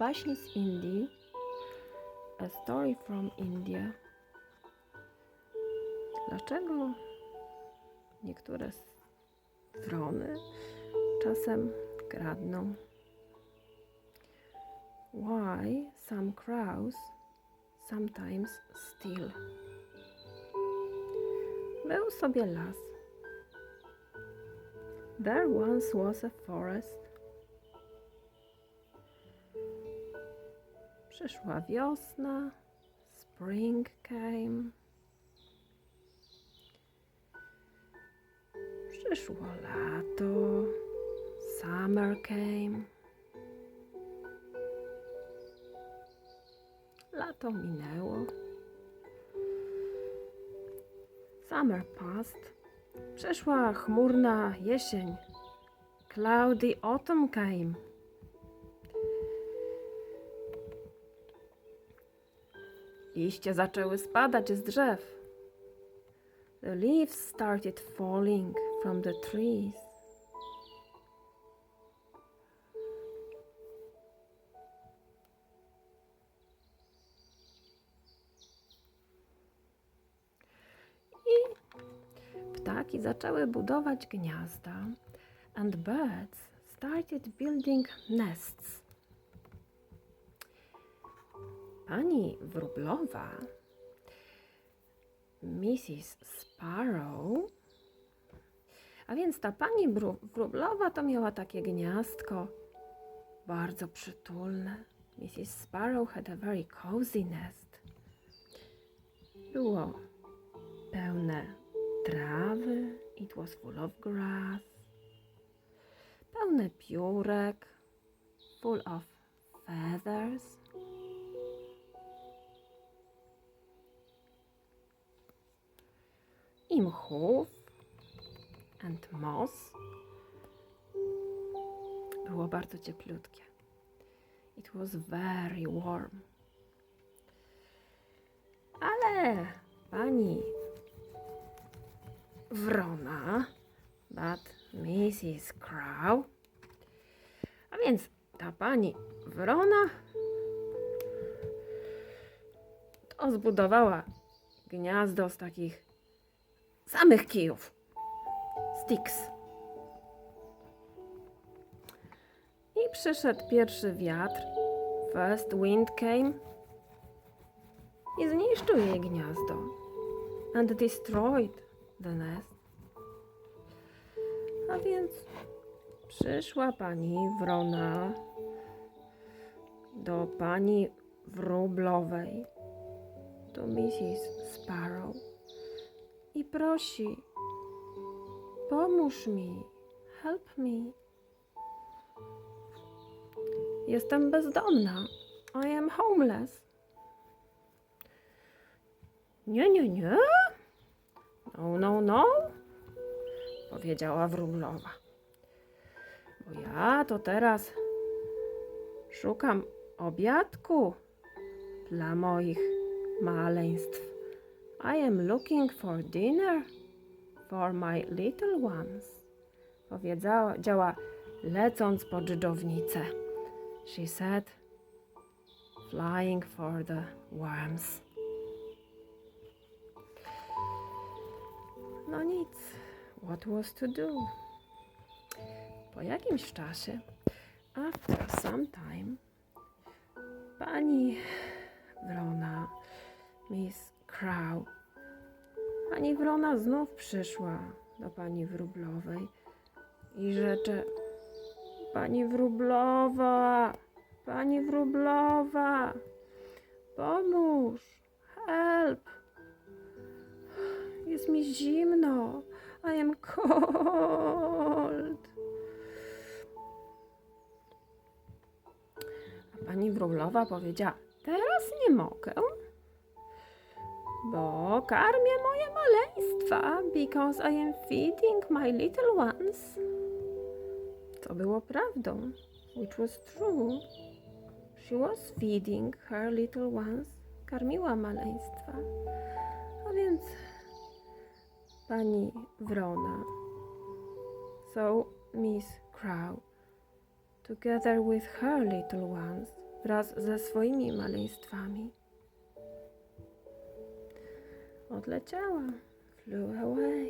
Baśń z Indii. A story from India. Dlaczego niektóre s- wrony czasem kradną? Why some crows sometimes steal? Był sobie las. There once was a forest. Przyszła wiosna, spring came. Przyszło lato, summer came. Lato minęło. Summer passed. Przeszła chmurna jesień. Cloudy autumn came. Liście zaczęły spadać z drzew. The leaves started falling from the trees. I ptaki zaczęły budować gniazda, and birds started building nests. Pani wróblowa, Mrs. Sparrow, a więc ta pani wróblowa to miała takie gniazdko bardzo przytulne. Mrs. Sparrow had a very cozy nest. Było pełne trawy, it was full of grass, pełne piórek, full of feathers. I mchów and moss. Było bardzo cieplutkie. It was very warm. Ale pani wrona, but Mrs. Crow, a więc ta pani wrona to zbudowała gniazdo z takich samych kijów. Sticks. I przyszedł pierwszy wiatr. First wind came. I zniszczył jej gniazdo. And destroyed the nest. A więc przyszła pani wrona do pani wróblowej, do Mrs. Sparrow i prosi: Pomóż mi, help me. Jestem bezdomna. I am homeless. Nie, nie, nie. No, no, no, powiedziała wróblowa. Bo ja to teraz szukam obiadku dla moich maleństw. I am looking for dinner for my little ones. Powiedziała, działa lecąc po dżdżownicę. She said, flying for the worms. No nic, what was to do? Po jakimś czasie, after some time, pani wrona, Miss Crow, pani wrona znów przyszła do pani wróblowej i rzecze: Pani wróblowa, pani wróblowa, pomóż, help. Jest mi zimno. I am cold. A pani wróblowa powiedziała: Teraz nie mogę, bo karmię moje maleństwa, because I am feeding my little ones. To było prawdą, which was true. She was feeding her little ones, karmiła maleństwa. A więc pani wrona, so Miss Crow, together with her little ones, wraz ze swoimi maleństwami. Odleciała. Flew away.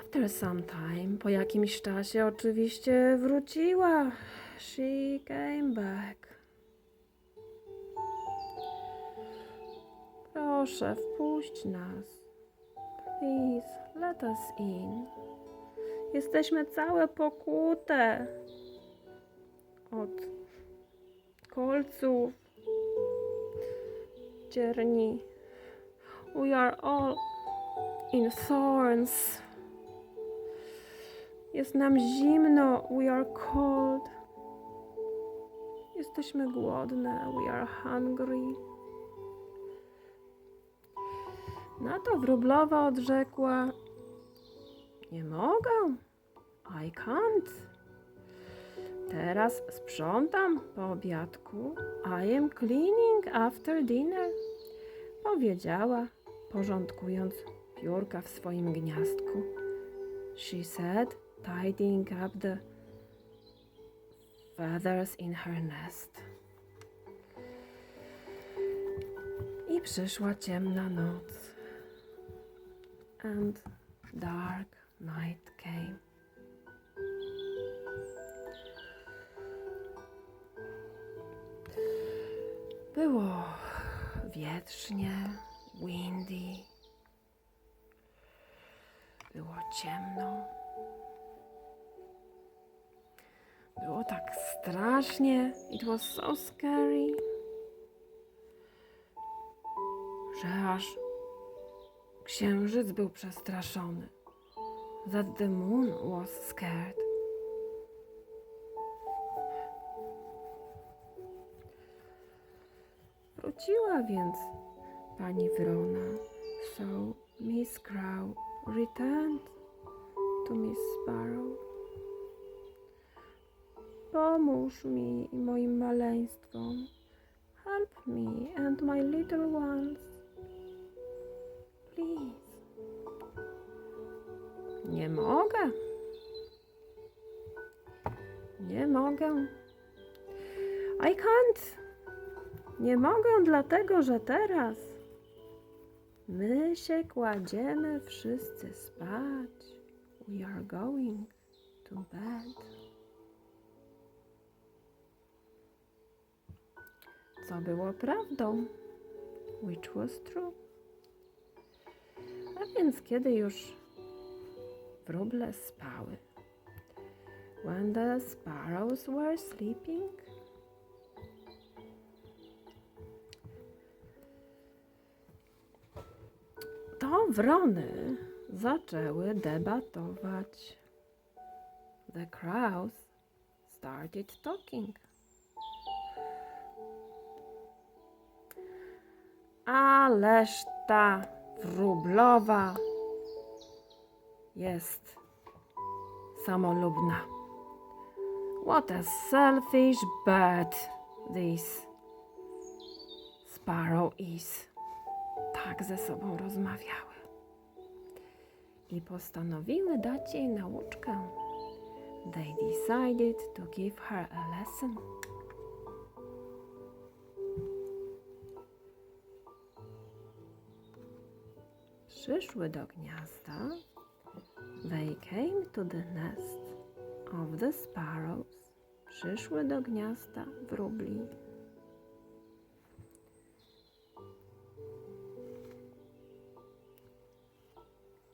After some time, po jakimś czasie oczywiście wróciła. She came back. Proszę, wpuść nas. Please, let us in. Jesteśmy całe pokute od kolców, cierni. We are all in thorns. Jest nam zimno. We are cold. Jesteśmy głodne. We are hungry. Na to wróblowa odrzekła: Nie mogę. I can't. Teraz sprzątam po obiadku. I am cleaning after dinner. Powiedziała, porządkując piórka w swoim gniazdku. She said, tidying up the feathers in her nest. I przyszła ciemna noc. And dark night came. Było wietrznie, windy. Było ciemno. Było tak strasznie. It was so scary. Że aż księżyc był przestraszony. That the moon was scared. Wróciła więc pani Wrona. So Miss Crow returned to Miss Sparrow. Pomóż mi i moim maleństwom. Help me and my little ones. Please. Nie mogę. Nie mogę. I can't. Nie mogę, dlatego że teraz my się kładziemy wszyscy spać. We are going to bed. Co było prawdą? Which was true? A więc kiedy już wróble spały, when the sparrows were sleeping, wrony zaczęły debatować. The crows started talking. Ależ ta wróblowa jest samolubna. What a selfish bird this sparrow is. Tak ze sobą rozmawiały. I postanowiły dać jej nauczkę. They decided to give her a lesson. Przyszły do gniazda. They came to the nest of the sparrows. Przyszły do gniazda wróbli.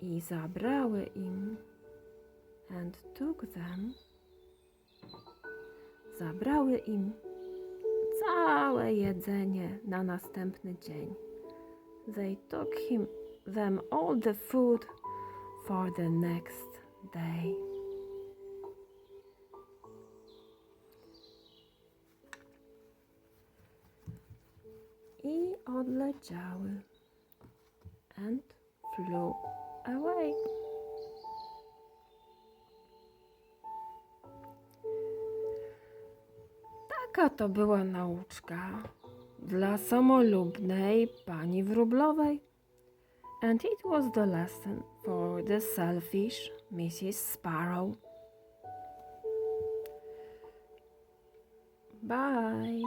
I zabrały im and took them. Zabrały im całe jedzenie na następny dzień. They took him them all the food for the next day. I odleciały and flew away. Taka to była nauczka dla samolubnej pani wróblowej. And it was the lesson for the selfish Mrs. Sparrow. Bye.